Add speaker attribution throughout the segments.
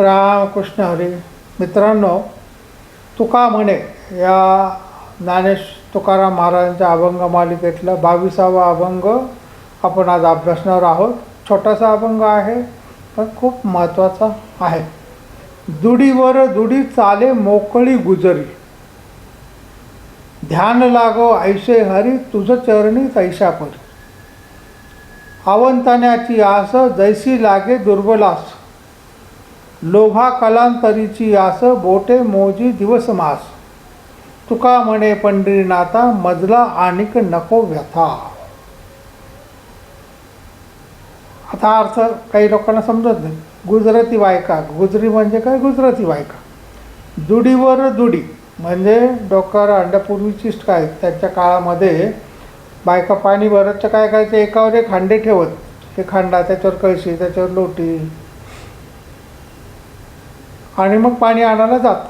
Speaker 1: रामकृष्ण हरी. मित्रांनो तुका म्हणे या ज्ञानेश तुकाराम महाराजांच्या अभंग मालिकेतला बावीसावा अभंग आपण आज अभ्यासणार आहोत. छोटासा अभंग आहे पण खूप महत्त्वाचा आहे. दुडीवर दुडी चाले मोकळी गुजरी. ध्यान लागो ऐसे हरी तुझ चरणी तैशा परी आवंताण्याची आस जैसी लागे दुर्बलास. लोभा कलांतरीची आस बोटे मोजी दिवस मास. तुका म्हणे पंढरीनाथा मजला आणिक नको व्यथा. आता अर्थ काही लोकांना समजत नाही. गुजराती बायका गुजरी म्हणजे काय? गुजराती बायका दुडीवर दुडी. म्हणजे डोक्यावर अंड्यापूर्वीची काय? त्याच्या काळामध्ये बायका पाणी भरतच्या काय करायचे एकावर एक हांडे ठेवत. हे खांडा त्याच्यावर कळशी त्याच्यावर लोटी आणि मग पाणी आणायला जात.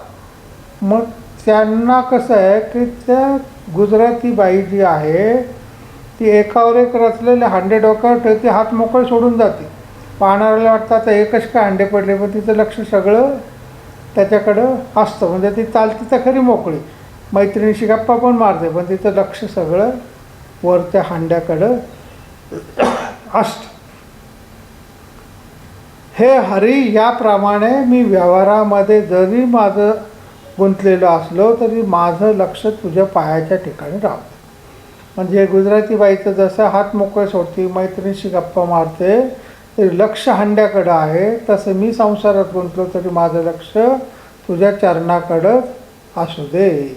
Speaker 1: मग त्यांना कसं आहे की त्या गुजराती बाई जी आहे ती एकावर एक रचलेले हांडे डोक्यावर ठेवते हात मोकळे सोडून जाते. पाहणाऱ्याला वाटतं आता एकच काय हांडे पडले पण तिचं लक्ष सगळं त्याच्याकडं असतं. म्हणजे ती चालती तर खरी मोकळी. मैत्रिणीशी गप्पा पण मारते पण तिचं लक्ष सगळं वर त्या हांड्याकडं असतं. हे हरी याप्रमाणे मी व्यवहारामध्ये जरी माझं गुंतलेलं असलो तरी माझं लक्ष तुझ्या पायाच्या ठिकाणी राहतं म्हणजे गुजराती बाईचं जसं हात मोकळे सोडते मैत्रिणीशी गप्पा मारते तरी लक्ष हांड्याकडं आहे. तसं मी संसारात गुंतलो तरी माझं लक्ष तुझ्या चरणाकडं असू दे.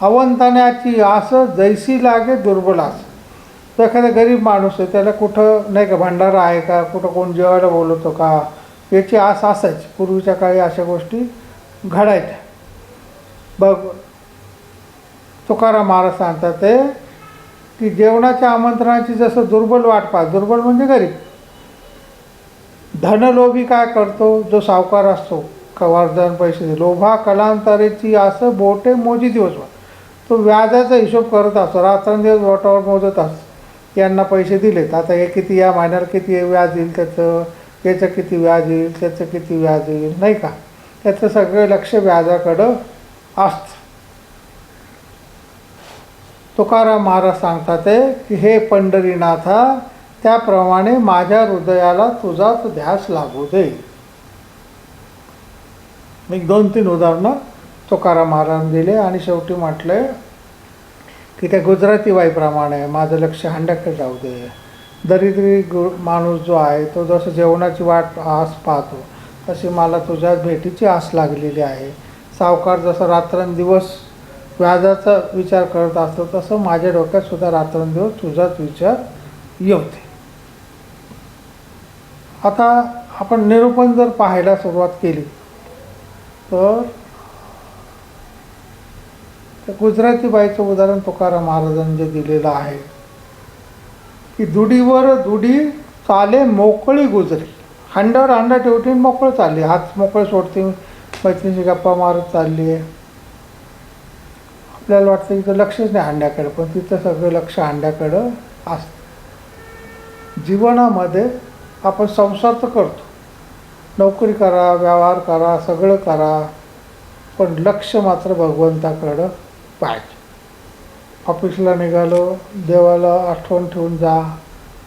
Speaker 1: अवंतण्याची आस जैसी लागे दुर्बल असं तर एखादा गरीब माणूस आहे त्याला कुठं नाही का भंडारा आहे का कुठं कोण जेवायला बोलवतो का याची आस असायची. पूर्वीच्या काळी अशा गोष्टी घडायच्या. बघ तुकाराम महाराज सांगतात ते की जेवणाच्या आमंत्रणाची जसं दुर्बल वाट पाहत दुर्बल म्हणजे गरीब. धनलोभी काय करतो? जो सावकार असतो कवारदान पैसे दे लोभा कलांतरेची असं बोटे मोजी दिवस तो व्याजाचा हिशोब करत असतो रात्रंदिवस बोटावर मोजत असतो. यांना पैसे दिलेत. आता हे किती या महिन्याला किती व्याज येईल त्याचं? याचं किती व्याज येईल? त्याचं किती व्याज येईल? नाही का? त्याचं सगळं लक्ष व्याजाकडं असतं. तुकाराम महाराज सांगतात की हे पंढरीनाथा त्याप्रमाणे माझ्या हृदयाला तुझाच ध्यास लागू दे. मी दोन तीन उदाहरणं तुकाराम महाराज दिले आणि शेवटी म्हटलं की त्या गुजराती बाईप्रमाणे माझं लक्ष हंड्याकडे जाऊ दे. दरिद्री गु माणूस जो आहे तो जसं जेवणाची वाट आस पाहतो तशी मला तुझ्या भेटीची आस लागलेली आहे. सावकार जसं रात्रंदिवस व्याजाचा विचार करत असतो तसं माझ्या डोक्यातसुद्धा रात्रंदिवस तुझाच विचार येते आता आपण निरूपण जर पाहायला सुरुवात केली तर त्या गुजराती बाईचं उदाहरण तुकाराम महाराजांनी जे दिलेलं आहे. की दुडीवर दुडी चाले मोकळी गुजरी. हांड्यावर हांडा ठेवते मोकळं चालली. हात मोकळे सोडते मैत्रिणीची गप्पा मारत चालली आहे. आपल्याला वाटतं तिथं लक्षच नाही हांड्याकडं पण तिथं सगळं लक्ष हांड्याकडं असतं. जीवनामध्ये आपण संसार तर करतो. नोकरी करा व्यवहार करा सगळं करा पण लक्ष मात्र भगवंताकडं पाहिजे. ऑफिसला निघालो देवाला आठवण ठेवून जा.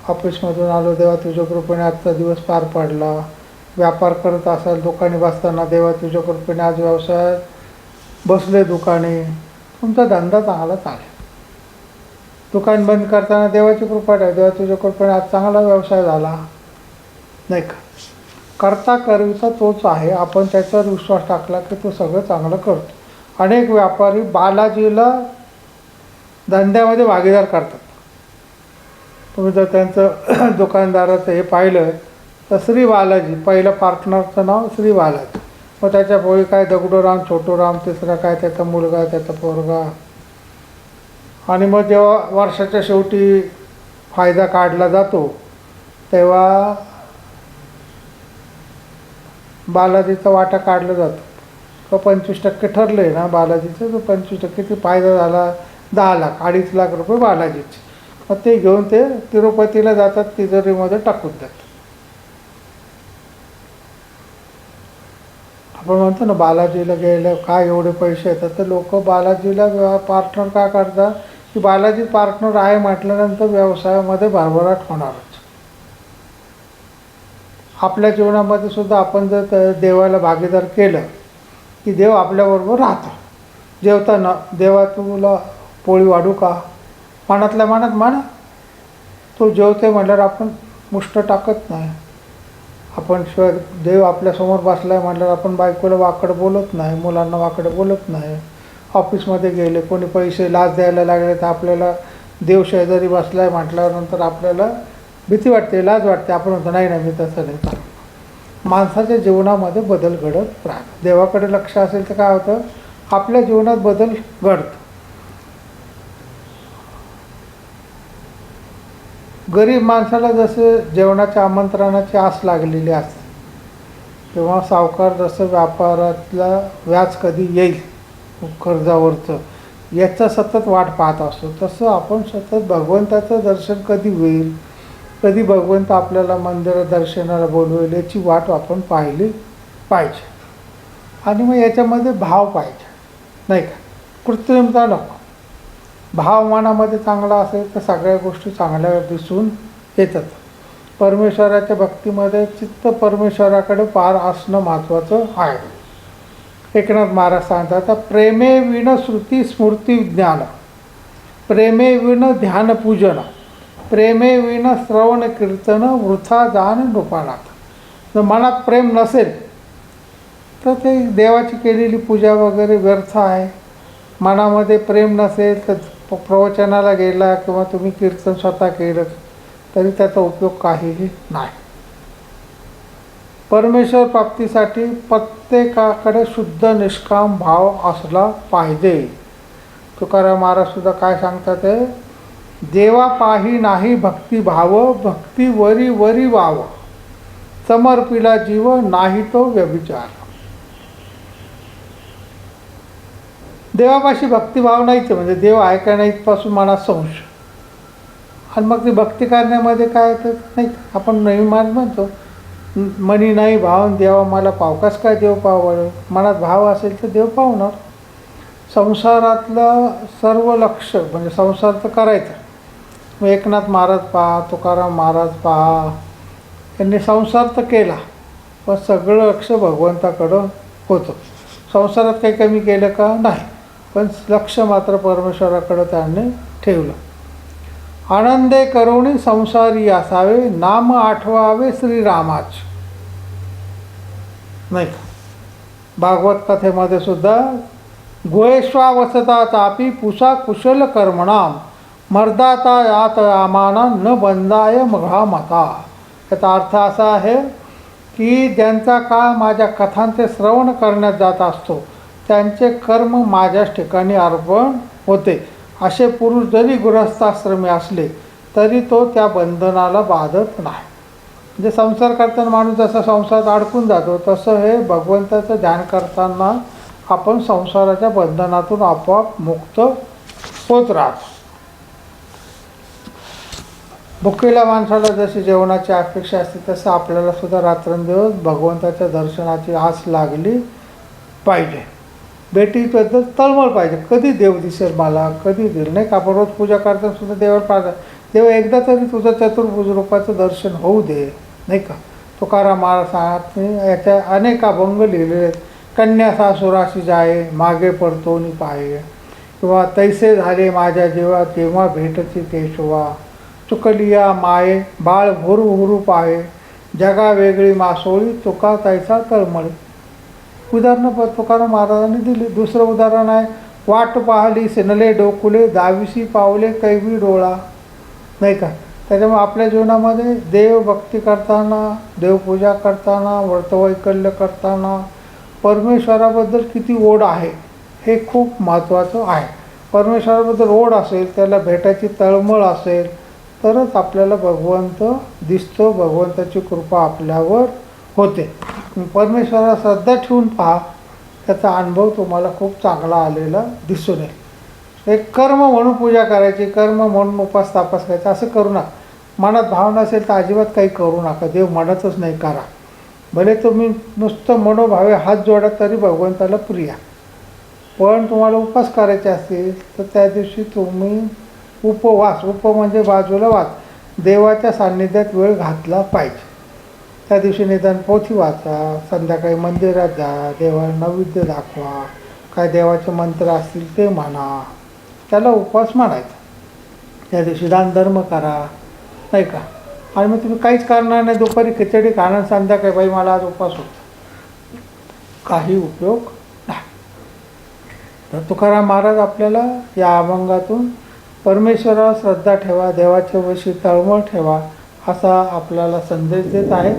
Speaker 1: ऑफिसमधून आलो देवा तुझ्या कृपेने आजचा दिवस पार पाडला. व्यापार करत असाल दुकानी बसताना देवा तुझ्या कृपेने आज व्यवसायात बसले दुकाने. तुमचा धंदा चांगला चालेल. दुकान बंद करताना देवाची कृपा आहे देवा तुझ्या कृपेने आज चांगला व्यवसाय झाला. नाही का? करता करविता तोच आहे. आपण त्याच्यावर विश्वास टाकला की तो सगळं चांगलं करतो. अनेक व्यापारी बालाजीला धंद्यामध्ये भागीदार करतात. तुम्ही जर त्यांचं दुकानदाराचं हे पाहिलं तर श्री बालाजी पहिलं पार्टनरचं नाव श्री बालाजी. मग त्याच्या पोळी काय दगडोराम छोटूराम तिसरा काय त्याचा मुलगा त्याचा पोरगा. आणि मग जेव्हा वर्षाच्या शेवटी फायदा काढला जातो तेव्हा बालाजीचा वाटा काढला जातो. तो पंचवीस टक्के ठरलं आहे ना बालाजीचं तर पंचवीस टक्के ते फायदा झाला दहा लाख अडीच लाख रुपये बालाजीचे. मग ते घेऊन ते तिरुपतीला जातात तिजोरीमध्ये टाकून देतात. आपण म्हणतो ना बालाजीला गेलं काय एवढे पैसे येतात तर लोक बालाजीला पार्टनर का करतात की बालाजी पार्टनर आहे म्हटल्यानंतर व्यवसायामध्ये भरभराट होणारच. आपल्या जीवनामध्ये सुद्धा आपण जर देवाला भागीदार केलं की देव आपल्याबरोबर राहतो. जेवताना देवा तुला पोळी वाढू का? मनातल्या मनात मान. तो जेवते म्हटल्यावर आपण मुष्ट टाकत नाही. आपण शिवाय देव आपल्यासमोर बसलाय म्हटल्यावर आपण बायकोला वाकडं बोलत नाही मुलांना वाकडं बोलत नाही. ऑफिसमध्ये गेले कोणी पैसे लाच द्यायला लागले तर आपल्याला देव शेजारी बसलाय म्हटल्यानंतर आपल्याला भीती वाटते लाज वाटते. आपण म्हणतो नाही नाही मी तसं नाही माणसाच्या जीवनामध्ये बदल घडत राहतं देवाकडे लक्ष असेल तर काय होतं? आपल्या जीवनात बदल घडतो. गरीब माणसाला जसे जेवणाच्या आमंत्रणाची आस लागलेली असते किंवा सावकार जसं व्यापारातला व्याज कधी येईल कर्जावरचं याचा सतत वाट पाहत असतो. तसं आपण सतत भगवंताचं दर्शन कधी होईल? कधी भगवंत आपल्याला मंदिर दर्शनाला बोलवेल याची वाट आपण पाहिली पाहिजे. आणि मग याच्यामध्ये भाव पाहिजे. नाही का? कृत्रिमता नको. भाव मनामध्ये चांगला असेल तर सगळ्या गोष्टी चांगल्या दिसून येतात. परमेश्वराच्या भक्तीमध्ये चित्त परमेश्वराकडे पार असणं महत्त्वाचं आहे. एकनाथ महाराज सांगतात आता प्रेमे विण श्रुती स्मृती ज्ञान. प्रेमे विण ध्यान पूजन. प्रेमे विण श्रवण कीर्तन वृथा दान नृपानाथ जर मनात प्रेम नसेल तर ते देवाची केलेली पूजा वगैरे व्यर्थ आहे. मनामध्ये प्रेम नसेल तर प्रवचनाला गेला किंवा तुम्ही कीर्तन स्वतः केलं तरी त्याचा उपयोग काहीही नाही. परमेश्वर प्राप्तीसाठी प्रत्येकाकडे शुद्ध निष्काम भाव असला पाहिजे. तुकाराम महाराजसुद्धा काय सांगतात ते देवा पाही नाही भक्ती भाव भक्ती वरी वरी वाव. समर्पिला जीव नाही तो व्यभिचार. देवापाशी भक्तिभाव नाहीच म्हणजे देव आहे का नाही पासून मनात संशय. आणि मग ती भक्ती करण्यामध्ये काय तर नाही आपण नवीन मान म्हणतो. मनी नाही भाव देवा मला पावकास काय देव पावळ मनात भाव असेल तर देव पावणार. संसारातलं सर्व लक्ष म्हणजे संसार तर करायचा. मग एकनाथ महाराज पहा तुकाराम महाराज पहा यांनी संसार तर केला पण सगळं लक्ष भगवंताकडं होतं. संसारात काही कमी केलं का? नाही. पण लक्ष मात्र परमेश्वराकडं त्यांनी ठेवलं. आनंदे करुणी संसारी असावे नाम आठवावे श्रीरामाच. नाही का? भागवत कथेमध्ये सुद्धा गोहेश्वा वसता चापी पुसा कुशल कर्मणाम. मर्दाता यात रामाना न बंदाय मघा मता याचा अर्थ असा आहे की ज्यांचा काळ माझ्या कथांचे श्रवण करण्यात जात असतो त्यांचे कर्म माझ्याच ठिकाणी अर्पण होते. असे पुरुष जरी गृहस्थाश्रमी असले तरी तो त्या बंधनाला बाधत नाही. म्हणजे संसार करताना माणूस जसा संसारात अडकून जातो तसं हे भगवंताचं ध्यान करताना आपण संसाराच्या बंधनातून आपोआप मुक्त होत राहतो. भुकेल्या माणसाला जशी जेवणाची अपेक्षा असते तसं आपल्याला सुद्धा रात्रंदिवस भगवंताच्या दर्शनाची आस लागली पाहिजे. भेटीबद्दल तळमळ पाहिजे. कधी देव दिसेल मला कधी दिल नाही का? आपण रोज पूजा करताना सुद्धा देवावर पाहता देव एकदा तरी तुझं चतुर्भुज रूपाचं दर्शन होऊ दे नाही का? तुकाराम महाराज याच्या अनेक अभंग लिहिलेले आहेत. कन्या सासुराशी जाये मागे पडतो नि पाये. किंवा तैसे झाले माझ्या जेव्हा तेव्हा भेटची केशवा चुकलिया माये बाळ हुरू हुरू पाहे जगा वेगळी मासोळी तुका तैसा तळमळी. उदाहरणं प तुकाराम महाराजांनी दिली. दुसरं उदाहरण आहे वाट पाहली सिनले डोकुले दाविशी पावले कैवी डोळा. नाही का? त्याच्यामुळे आपल्या जीवनामध्ये देव भक्ती करताना देवपूजा करताना व्रतवैकल्य करताना परमेश्वराबद्दल किती ओढ आहे हे खूप महत्त्वाचं आहे. परमेश्वराबद्दल ओढ असेल त्याला भेटायची तळमळ असेल तरच आपल्याला भगवंत दिसतो भगवंताची कृपा आपल्यावर होते. परमेश्वराला श्रद्धा ठेवून पहा त्याचा अनुभव तुम्हाला खूप चांगला आलेला दिसून येईल. एक कर्म म्हणून पूजा करायची कर्म म्हणून उपास तापास करायचा असं करू नका. मनात भावना असेल तर अजिबात काही करू नका. देव म्हणतच नाही करा. भले तुम्ही नुसतं मनोभावे हात जोडा तरी भगवंताला प्रिया. पण तुम्हाला उपास करायचे असतील तर त्या दिवशी तुम्ही उपवास उप म्हणजे बाजूला वाच देवाच्या सान्निध्यात वेळ घातला पाहिजे. त्या दिवशी निदान पोथी वाचा संध्याकाळी मंदिरात जा देवाला नैवेद्य दाखवा. काय देवाचे मंत्र असतील ते म्हणा. त्याला उपवास म्हणायचा. त्या दिवशी दानधर्म करा. नाही का? आणि मग तुम्ही काहीच करणार नाही. दुपारी खिचडी खाणं संध्याकाळी बाई मला आज उपवास होता. काही उपयोग नाही. तर तुकाराम महाराज आपल्याला या अभंगातून परमेश्वरावर श्रद्धा ठेवा देवाच्या वशी तळमळ ठेवा असा आपल्याला संदेश देत आहे.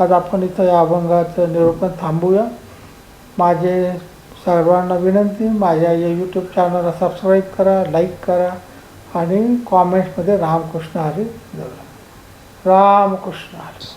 Speaker 1: आज आपण इथं या अभंगाचं निरूपण थांबूया. माझे सर्वांना विनंती माझ्या या यूट्यूब चॅनलला सबस्क्राईब करा लाईक करा आणि कॉमेंट्समध्ये रामकृष्ण हरी जरा रामकृष्ण हरी.